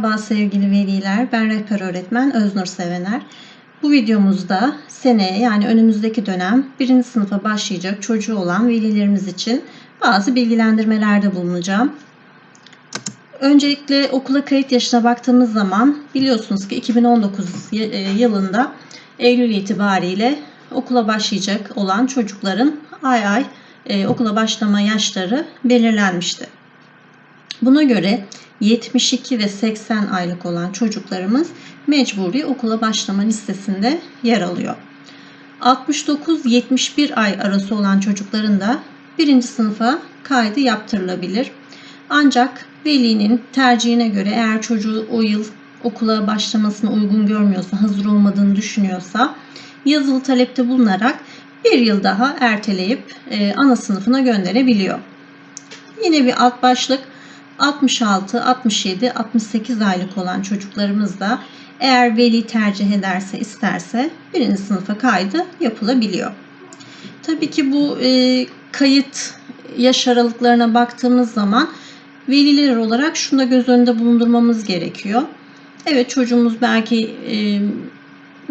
Merhaba sevgili veliler, ben rehber öğretmen Öznur Sevener. Bu videomuzda seneye yani önümüzdeki dönem birinci sınıfa başlayacak çocuğu olan velilerimiz için bazı bilgilendirmelerde bulunacağım. Öncelikle okula kayıt yaşına baktığımız zaman biliyorsunuz ki 2019 y- e, yılında Eylül itibariyle okula başlayacak olan çocukların ay ay e, okula başlama yaşları belirlenmişti. Buna göre 72 ve 80 aylık olan çocuklarımız mecburi okula başlama listesinde yer alıyor. 69-71 ay arası olan çocukların da birinci sınıfa kaydı yaptırılabilir. Ancak velinin tercihine göre eğer çocuğu o yıl okula başlamasını uygun görmüyorsa, hazır olmadığını düşünüyorsa yazılı talepte bulunarak bir yıl daha erteleyip e, ana sınıfına gönderebiliyor. Yine bir alt başlık 66, 67, 68 aylık olan çocuklarımız da eğer veli tercih ederse isterse birinci sınıfa kaydı yapılabiliyor. Tabii ki bu e, kayıt yaş aralıklarına baktığımız zaman veliler olarak şunu da göz önünde bulundurmamız gerekiyor. Evet çocuğumuz belki e,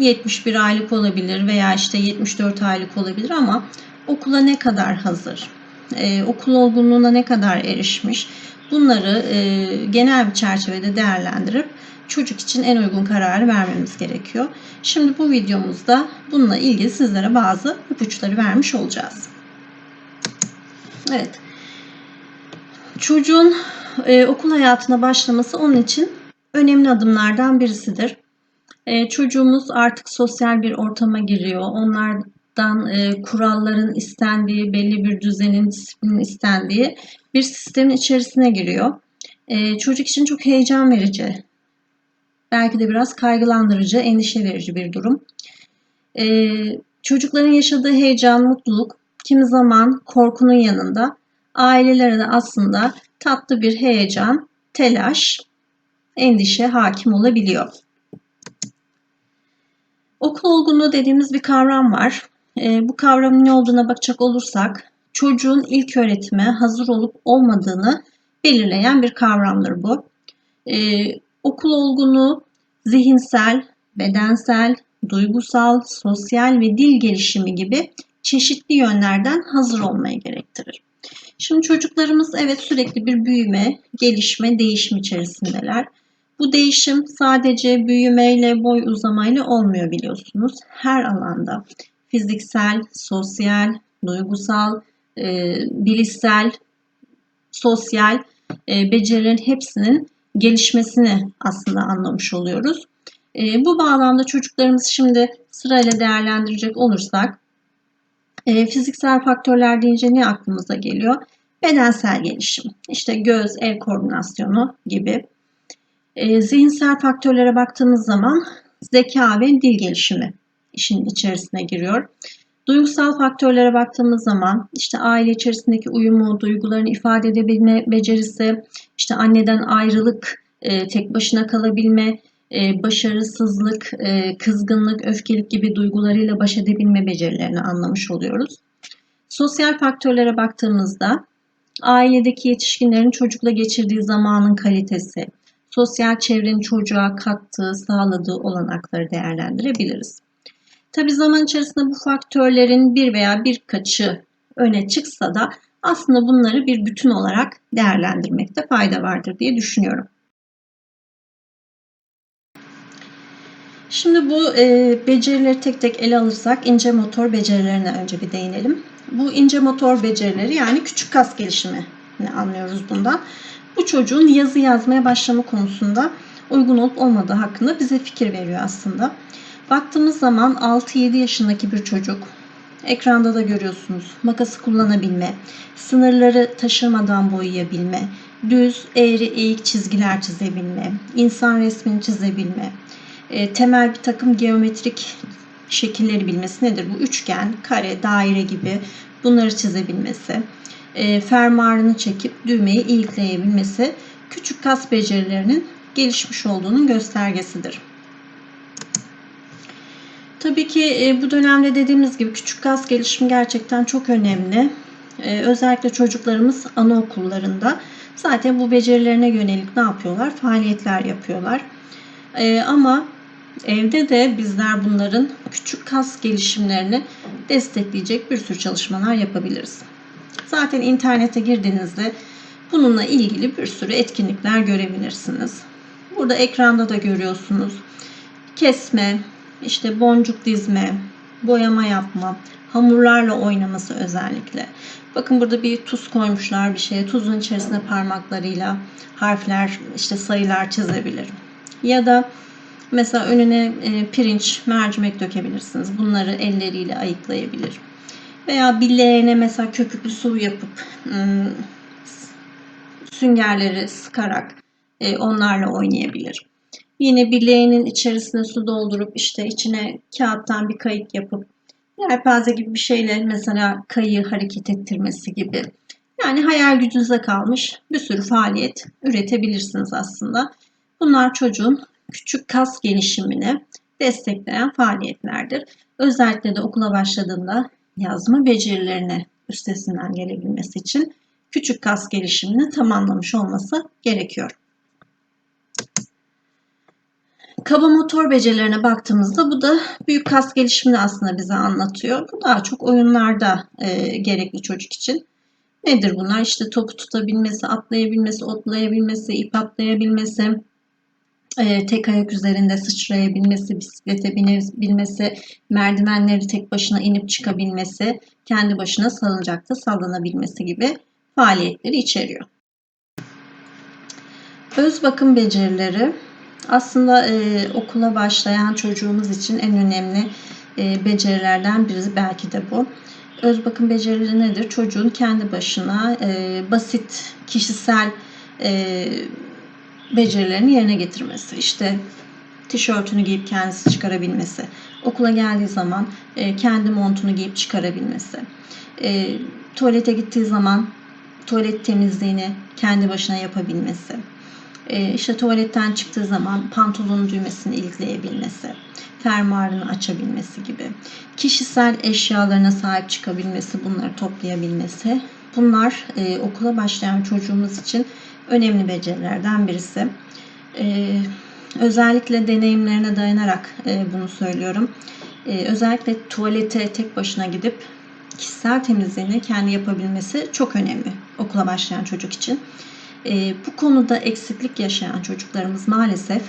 71 aylık olabilir veya işte 74 aylık olabilir ama okula ne kadar hazır, e, okul olgunluğuna ne kadar erişmiş bunları e, genel bir çerçevede değerlendirip çocuk için en uygun kararı vermemiz gerekiyor. Şimdi bu videomuzda bununla ilgili sizlere bazı ipuçları vermiş olacağız. Evet. Çocuğun e, okul hayatına başlaması onun için önemli adımlardan birisidir. E, çocuğumuz artık sosyal bir ortama giriyor. Onlardan e, kuralların istendiği, belli bir düzenin, disiplinin istendiği bir sistemin içerisine giriyor. E, çocuk için çok heyecan verici, belki de biraz kaygılandırıcı, endişe verici bir durum. E, çocukların yaşadığı heyecan, mutluluk kimi zaman korkunun yanında ailelere de aslında tatlı bir heyecan, telaş, endişe hakim olabiliyor. Okul olgunluğu dediğimiz bir kavram var. E, bu kavramın ne olduğuna bakacak olursak çocuğun ilk öğretime hazır olup olmadığını belirleyen bir kavramdır bu. E, okul olgunluğu zihinsel, bedensel, duygusal, sosyal ve dil gelişimi gibi çeşitli yönlerden hazır olmayı gerektirir. Şimdi çocuklarımız evet sürekli bir büyüme, gelişme, değişim içerisindeler. Bu değişim sadece büyümeyle, boy uzamayla olmuyor biliyorsunuz. Her alanda fiziksel, sosyal, duygusal, e, bilişsel, sosyal e, becerilerin hepsinin gelişmesini aslında anlamış oluyoruz. E, bu bağlamda çocuklarımız şimdi sırayla değerlendirecek olursak e, fiziksel faktörler deyince ne aklımıza geliyor? Bedensel gelişim, işte göz, el koordinasyonu gibi. E, zihinsel faktörlere baktığımız zaman zeka ve dil gelişimi işin içerisine giriyor. Duygusal faktörlere baktığımız zaman işte aile içerisindeki uyumu, duygularını ifade edebilme becerisi, işte anneden ayrılık, e, tek başına kalabilme, e, başarısızlık, e, kızgınlık, öfkelik gibi duygularıyla baş edebilme becerilerini anlamış oluyoruz. Sosyal faktörlere baktığımızda ailedeki yetişkinlerin çocukla geçirdiği zamanın kalitesi, sosyal çevrenin çocuğa kattığı, sağladığı olanakları değerlendirebiliriz. Tabi zaman içerisinde bu faktörlerin bir veya birkaçı öne çıksa da aslında bunları bir bütün olarak değerlendirmekte fayda vardır diye düşünüyorum. Şimdi bu e, becerileri tek tek ele alırsak ince motor becerilerine önce bir değinelim. Bu ince motor becerileri yani küçük kas gelişimi ne anlıyoruz bundan. Bu çocuğun yazı yazmaya başlama konusunda uygun olup olmadığı hakkında bize fikir veriyor aslında. Baktığımız zaman 6-7 yaşındaki bir çocuk ekranda da görüyorsunuz makası kullanabilme, sınırları taşırmadan boyayabilme, düz, eğri, eğik çizgiler çizebilme, insan resmini çizebilme, e, temel bir takım geometrik şekilleri bilmesi nedir? Bu üçgen, kare, daire gibi bunları çizebilmesi, e, fermuarını çekip düğmeyi ilikleyebilmesi küçük kas becerilerinin gelişmiş olduğunun göstergesidir. Tabii ki e, bu dönemde dediğimiz gibi küçük kas gelişimi gerçekten çok önemli. E, özellikle çocuklarımız anaokullarında Zaten bu becerilerine yönelik ne yapıyorlar? Faaliyetler yapıyorlar. Ee, ama evde de bizler bunların küçük kas gelişimlerini destekleyecek bir sürü çalışmalar yapabiliriz. Zaten internete girdiğinizde bununla ilgili bir sürü etkinlikler görebilirsiniz. Burada ekranda da görüyorsunuz. Kesme, işte boncuk dizme, boyama yapma, hamurlarla oynaması özellikle. Bakın burada bir tuz koymuşlar bir şeye. Tuzun içerisine parmaklarıyla harfler, işte sayılar çizebilir. Ya da mesela önüne e, pirinç, mercimek dökebilirsiniz. Bunları elleriyle ayıklayabilir. Veya bileğine mesela köpüklü su yapıp ım, süngerleri sıkarak e, onlarla oynayabilir. Yine bileğinin içerisine su doldurup işte içine kağıttan bir kayık yapıp yelpaze gibi bir şeyle mesela kayığı hareket ettirmesi gibi. Yani hayal gücünüze kalmış bir sürü faaliyet üretebilirsiniz aslında. Bunlar çocuğun küçük kas gelişimini destekleyen faaliyetlerdir. Özellikle de okula başladığında yazma becerilerine üstesinden gelebilmesi için küçük kas gelişimini tamamlamış olması gerekiyor. Kaba motor becerilerine baktığımızda bu da büyük kas gelişimini aslında bize anlatıyor. Bu daha çok oyunlarda e, gerekli çocuk için. Nedir bunlar? İşte topu tutabilmesi, atlayabilmesi, otlayabilmesi, ip atlayabilmesi, e, tek ayak üzerinde sıçrayabilmesi, bisiklete binebilmesi, merdivenleri tek başına inip çıkabilmesi, kendi başına salıncakta sallanabilmesi gibi faaliyetleri içeriyor. Öz bakım becerileri aslında e, okula başlayan çocuğumuz için en önemli e, becerilerden biri belki de bu. Öz bakım becerileri nedir? Çocuğun kendi başına e, basit kişisel e, becerilerini yerine getirmesi. İşte tişörtünü giyip kendisi çıkarabilmesi. Okula geldiği zaman e, kendi montunu giyip çıkarabilmesi. E, tuvalete gittiği zaman tuvalet temizliğini kendi başına yapabilmesi e, işte tuvaletten çıktığı zaman pantolonun düğmesini ilikleyebilmesi, fermuarını açabilmesi gibi. Kişisel eşyalarına sahip çıkabilmesi, bunları toplayabilmesi. Bunlar e, okula başlayan çocuğumuz için önemli becerilerden birisi. E, özellikle deneyimlerine dayanarak e, bunu söylüyorum. E, özellikle tuvalete tek başına gidip kişisel temizliğini kendi yapabilmesi çok önemli okula başlayan çocuk için. E, bu konuda eksiklik yaşayan çocuklarımız maalesef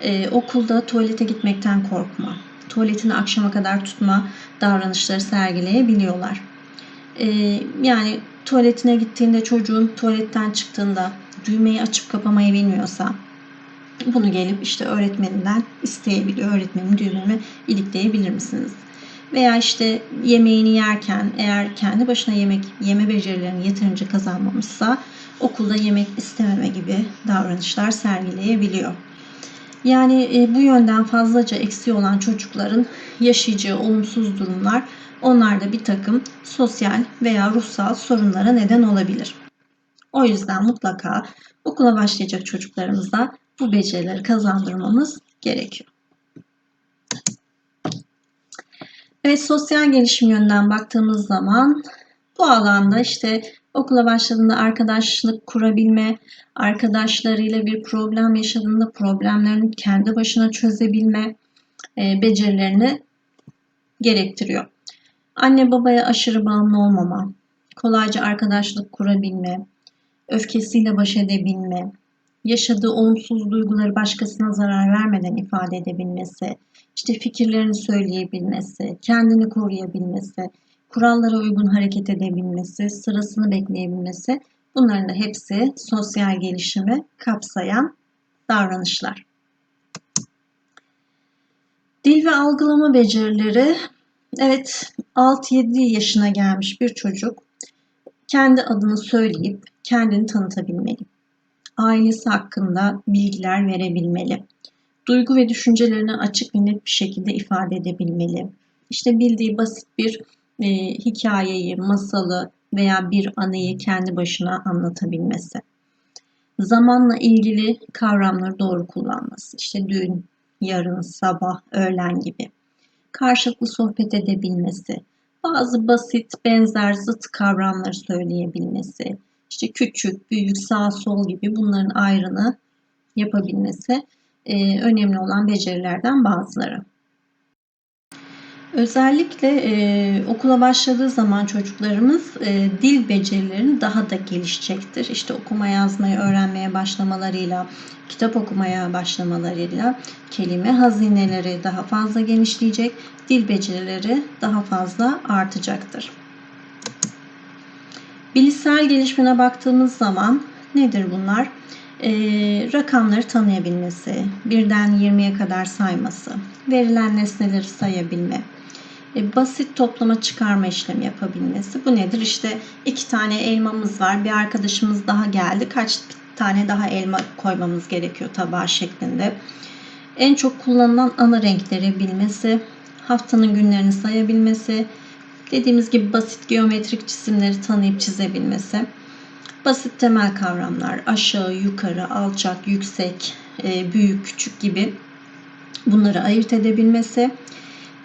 e, okulda tuvalete gitmekten korkma, tuvaletini akşama kadar tutma davranışları sergileyebiliyorlar. E, yani tuvaletine gittiğinde çocuğun tuvaletten çıktığında düğmeyi açıp kapamayı bilmiyorsa bunu gelip işte öğretmeninden isteyebiliyor. Öğretmenin düğmemi ilikleyebilir misiniz? Veya işte yemeğini yerken eğer kendi başına yemek yeme becerilerini yeterince kazanmamışsa okulda yemek istememe gibi davranışlar sergileyebiliyor. Yani e, bu yönden fazlaca eksiği olan çocukların yaşayacağı olumsuz durumlar onlarda bir takım sosyal veya ruhsal sorunlara neden olabilir. O yüzden mutlaka okula başlayacak çocuklarımızda bu becerileri kazandırmamız gerekiyor. Evet sosyal gelişim yönden baktığımız zaman bu alanda işte okula başladığında arkadaşlık kurabilme, arkadaşlarıyla bir problem yaşadığında problemlerini kendi başına çözebilme e, becerilerini gerektiriyor. Anne babaya aşırı bağımlı olmama, kolayca arkadaşlık kurabilme, öfkesiyle baş edebilme, yaşadığı olumsuz duyguları başkasına zarar vermeden ifade edebilmesi, işte fikirlerini söyleyebilmesi, kendini koruyabilmesi, kurallara uygun hareket edebilmesi, sırasını bekleyebilmesi bunların da hepsi sosyal gelişimi kapsayan davranışlar. Dil ve algılama becerileri evet 6-7 yaşına gelmiş bir çocuk kendi adını söyleyip kendini tanıtabilmeli. Ailesi hakkında bilgiler verebilmeli. Duygu ve düşüncelerini açık ve net bir şekilde ifade edebilmeli. İşte bildiği basit bir e, hikayeyi, masalı veya bir anıyı kendi başına anlatabilmesi. Zamanla ilgili kavramları doğru kullanması. İşte dün, yarın, sabah, öğlen gibi. Karşılıklı sohbet edebilmesi. Bazı basit, benzer, zıt kavramları söyleyebilmesi. İşte küçük, büyük, sağ, sol gibi bunların ayrını yapabilmesi e, önemli olan becerilerden bazıları. Özellikle e, okula başladığı zaman çocuklarımız e, dil becerilerini daha da gelişecektir. İşte okuma yazmayı öğrenmeye başlamalarıyla, kitap okumaya başlamalarıyla kelime hazineleri daha fazla genişleyecek, dil becerileri daha fazla artacaktır. Bilişsel gelişimine baktığımız zaman nedir bunlar? E, rakamları tanıyabilmesi, birden 20'ye kadar sayması, verilen nesneleri sayabilme, e, basit toplama çıkarma işlemi yapabilmesi. Bu nedir? İşte iki tane elmamız var. Bir arkadaşımız daha geldi. Kaç tane daha elma koymamız gerekiyor tabağa şeklinde. En çok kullanılan ana renkleri bilmesi, haftanın günlerini sayabilmesi, dediğimiz gibi basit geometrik cisimleri tanıyıp çizebilmesi, basit temel kavramlar aşağı, yukarı, alçak, yüksek, e, büyük, küçük gibi bunları ayırt edebilmesi,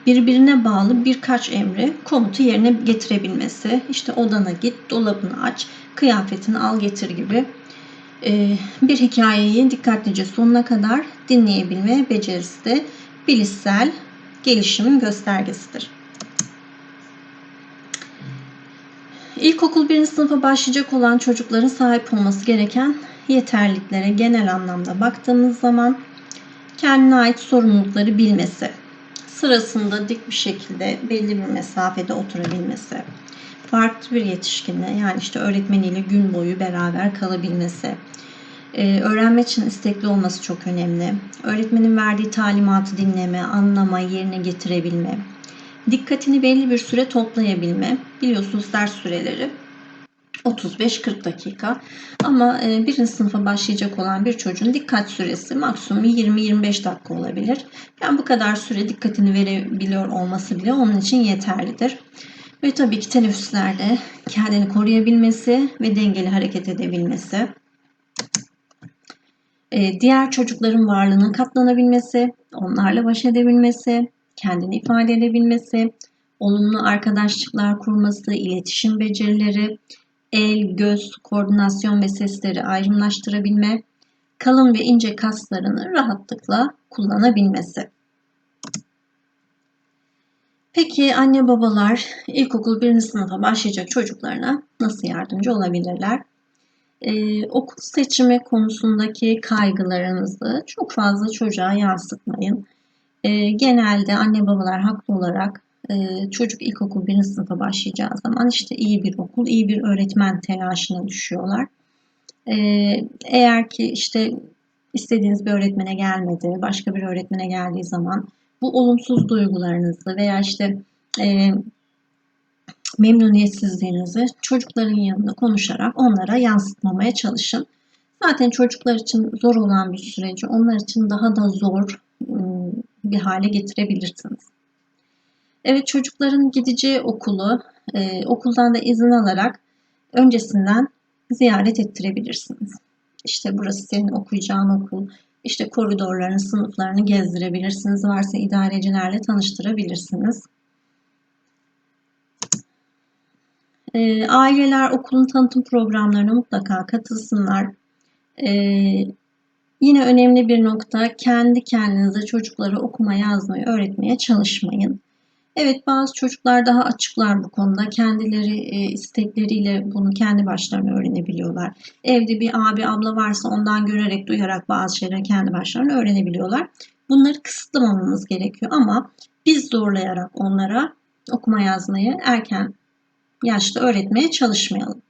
birbirine bağlı birkaç emri komutu yerine getirebilmesi. İşte odana git, dolabını aç, kıyafetini al getir gibi e, bir hikayeyi dikkatlice sonuna kadar dinleyebilme becerisi de bilişsel gelişimin göstergesidir. İlkokul birinci sınıfa başlayacak olan çocukların sahip olması gereken yeterliklere genel anlamda baktığımız zaman kendine ait sorumlulukları bilmesi, sırasında dik bir şekilde belli bir mesafede oturabilmesi, farklı bir yetişkinle yani işte öğretmeniyle gün boyu beraber kalabilmesi, ee, öğrenme için istekli olması çok önemli. Öğretmenin verdiği talimatı dinleme, anlama, yerine getirebilme, dikkatini belli bir süre toplayabilme. Biliyorsunuz ders süreleri 35-40 dakika. Ama e, birinci sınıfa başlayacak olan bir çocuğun dikkat süresi maksimum 20-25 dakika olabilir. Yani bu kadar süre dikkatini verebiliyor olması bile onun için yeterlidir. Ve tabii ki teneffüslerde kendini koruyabilmesi ve dengeli hareket edebilmesi. E, diğer çocukların varlığına katlanabilmesi, onlarla baş edebilmesi, kendini ifade edebilmesi, olumlu arkadaşlıklar kurması, iletişim becerileri, el, göz, koordinasyon ve sesleri ayrımlaştırabilme, kalın ve ince kaslarını rahatlıkla kullanabilmesi. Peki anne babalar ilkokul birinci sınıfa başlayacak çocuklarına nasıl yardımcı olabilirler? Ee, okul seçimi konusundaki kaygılarınızı çok fazla çocuğa yansıtmayın. Ee, genelde anne babalar haklı olarak e, çocuk ilkokul birinci sınıfa başlayacağı zaman işte iyi bir okul, iyi bir öğretmen telaşına düşüyorlar. E, eğer ki işte istediğiniz bir öğretmene gelmedi, başka bir öğretmene geldiği zaman bu olumsuz duygularınızı veya işte e, memnuniyetsizliğinizi çocukların yanında konuşarak onlara yansıtmamaya çalışın. Zaten çocuklar için zor olan bir süreci onlar için daha da zor ıı, bir hale getirebilirsiniz. Evet çocukların gideceği okulu e, okuldan da izin alarak öncesinden ziyaret ettirebilirsiniz. İşte burası senin okuyacağın okul. İşte koridorlarını, sınıflarını gezdirebilirsiniz. Varsa idarecilerle tanıştırabilirsiniz. E, aileler okulun tanıtım programlarına mutlaka katılsınlar. E, yine önemli bir nokta kendi kendinize çocuklara okuma yazmayı öğretmeye çalışmayın. Evet bazı çocuklar daha açıklar bu konuda. Kendileri e, istekleriyle bunu kendi başlarına öğrenebiliyorlar. Evde bir abi abla varsa ondan görerek duyarak bazı şeyleri kendi başlarına öğrenebiliyorlar. Bunları kısıtlamamamız gerekiyor ama biz zorlayarak onlara okuma yazmayı erken yaşta öğretmeye çalışmayalım.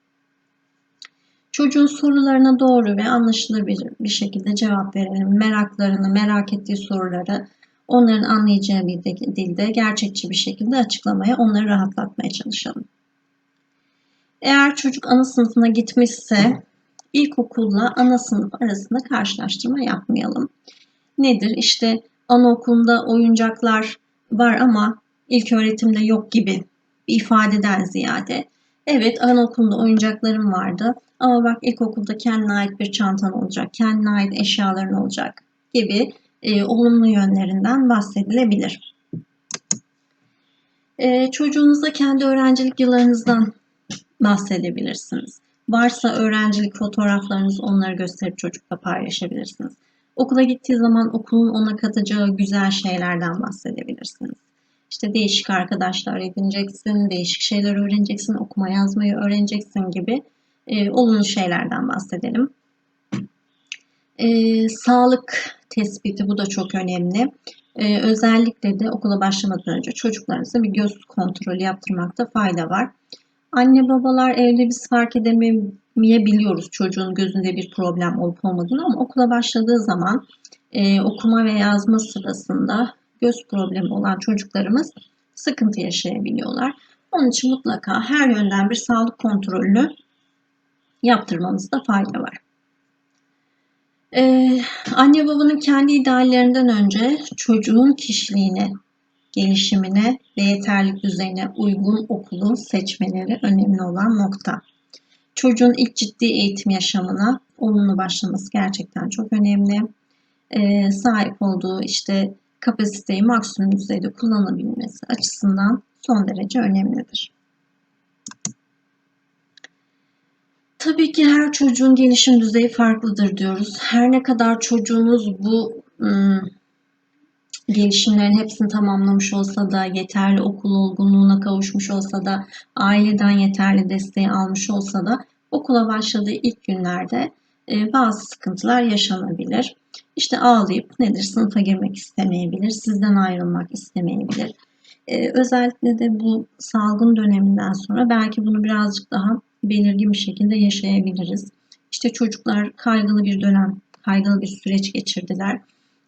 Çocuğun sorularına doğru ve anlaşılabilir bir şekilde cevap verelim. Meraklarını, merak ettiği soruları onların anlayacağı bir dilde gerçekçi bir şekilde açıklamaya, onları rahatlatmaya çalışalım. Eğer çocuk ana sınıfına gitmişse ilkokulla ana sınıf arasında karşılaştırma yapmayalım. Nedir? İşte anaokulunda oyuncaklar var ama ilk öğretimde yok gibi bir ifadeden ziyade evet anaokulunda oyuncaklarım vardı ama bak ilkokulda kendine ait bir çantan olacak, kendine ait eşyaların olacak gibi e, olumlu yönlerinden bahsedilebilir. E, çocuğunuza kendi öğrencilik yıllarınızdan bahsedebilirsiniz. Varsa öğrencilik fotoğraflarınız onları gösterip çocukla paylaşabilirsiniz. Okula gittiği zaman okulun ona katacağı güzel şeylerden bahsedebilirsiniz. İşte değişik arkadaşlar edineceksin, değişik şeyler öğreneceksin, okuma yazmayı öğreneceksin gibi e, olumlu şeylerden bahsedelim. E, sağlık tespiti bu da çok önemli. E, özellikle de okula başlamadan önce çocuklarınıza bir göz kontrolü yaptırmakta fayda var. Anne babalar evde biz fark edemeyebiliyoruz çocuğun gözünde bir problem olup olmadığını ama okula başladığı zaman e, okuma ve yazma sırasında göz problemi olan çocuklarımız sıkıntı yaşayabiliyorlar. Onun için mutlaka her yönden bir sağlık kontrolünü yaptırmamızda fayda var. Ee, anne babanın kendi ideallerinden önce çocuğun kişiliğine, gelişimine ve yeterlik düzeyine uygun okulu seçmeleri önemli olan nokta. Çocuğun ilk ciddi eğitim yaşamına olumlu başlaması gerçekten çok önemli. Ee, sahip olduğu işte kapasiteyi maksimum düzeyde kullanabilmesi açısından son derece önemlidir. Tabii ki her çocuğun gelişim düzeyi farklıdır diyoruz. Her ne kadar çocuğunuz bu ım, gelişimlerin hepsini tamamlamış olsa da, yeterli okul olgunluğuna kavuşmuş olsa da, aileden yeterli desteği almış olsa da okula başladığı ilk günlerde e, bazı sıkıntılar yaşanabilir. İşte ağlayıp nedir sınıfa girmek istemeyebilir, sizden ayrılmak istemeyebilir. Ee, özellikle de bu salgın döneminden sonra belki bunu birazcık daha belirgin bir şekilde yaşayabiliriz. İşte çocuklar kaygılı bir dönem, kaygılı bir süreç geçirdiler.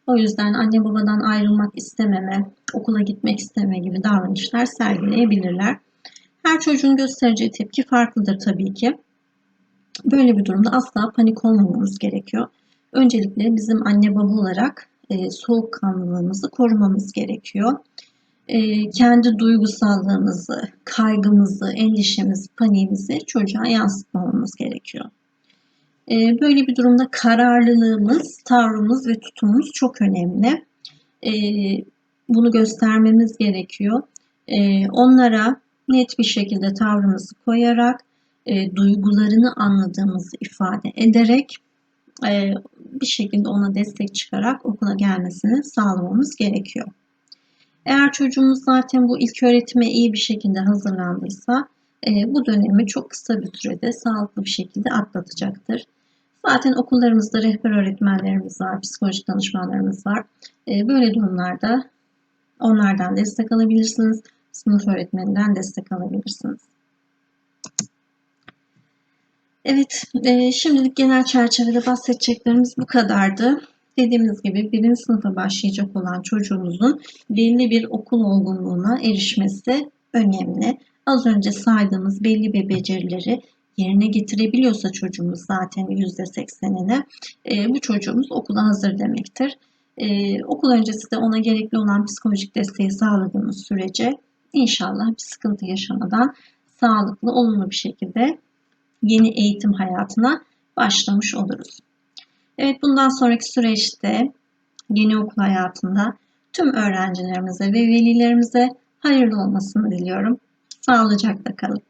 O yüzden anne babadan ayrılmak istememe, okula gitmek isteme gibi davranışlar sergileyebilirler. Her çocuğun göstereceği tepki farklıdır tabii ki. Böyle bir durumda asla panik olmamamız gerekiyor. Öncelikle bizim anne baba olarak e, soğukkanlılığımızı korumamız gerekiyor. E, kendi duygusallığımızı, kaygımızı, endişemizi, paniğimizi çocuğa yansıtmamamız gerekiyor. E, böyle bir durumda kararlılığımız, tavrımız ve tutumumuz çok önemli. E, bunu göstermemiz gerekiyor. E, onlara net bir şekilde tavrımızı koyarak, e, duygularını anladığımızı ifade ederek e, bir şekilde ona destek çıkarak okula gelmesini sağlamamız gerekiyor. Eğer çocuğumuz zaten bu ilk öğretime iyi bir şekilde hazırlandıysa e, bu dönemi çok kısa bir sürede sağlıklı bir şekilde atlatacaktır. Zaten okullarımızda rehber öğretmenlerimiz var, psikolojik danışmanlarımız var. E, böyle durumlarda onlardan destek alabilirsiniz. Sınıf öğretmeninden destek alabilirsiniz. Evet, e, şimdilik genel çerçevede bahsedeceklerimiz bu kadardı. Dediğimiz gibi birinci sınıfa başlayacak olan çocuğumuzun belli bir okul olgunluğuna erişmesi önemli. Az önce saydığımız belli bir becerileri yerine getirebiliyorsa çocuğumuz zaten %80'ine e, bu çocuğumuz okula hazır demektir. E, okul öncesi de ona gerekli olan psikolojik desteği sağladığımız sürece inşallah bir sıkıntı yaşamadan sağlıklı, olumlu bir şekilde yeni eğitim hayatına başlamış oluruz. Evet bundan sonraki süreçte yeni okul hayatında tüm öğrencilerimize ve velilerimize hayırlı olmasını diliyorum. Sağlıcakla kalın.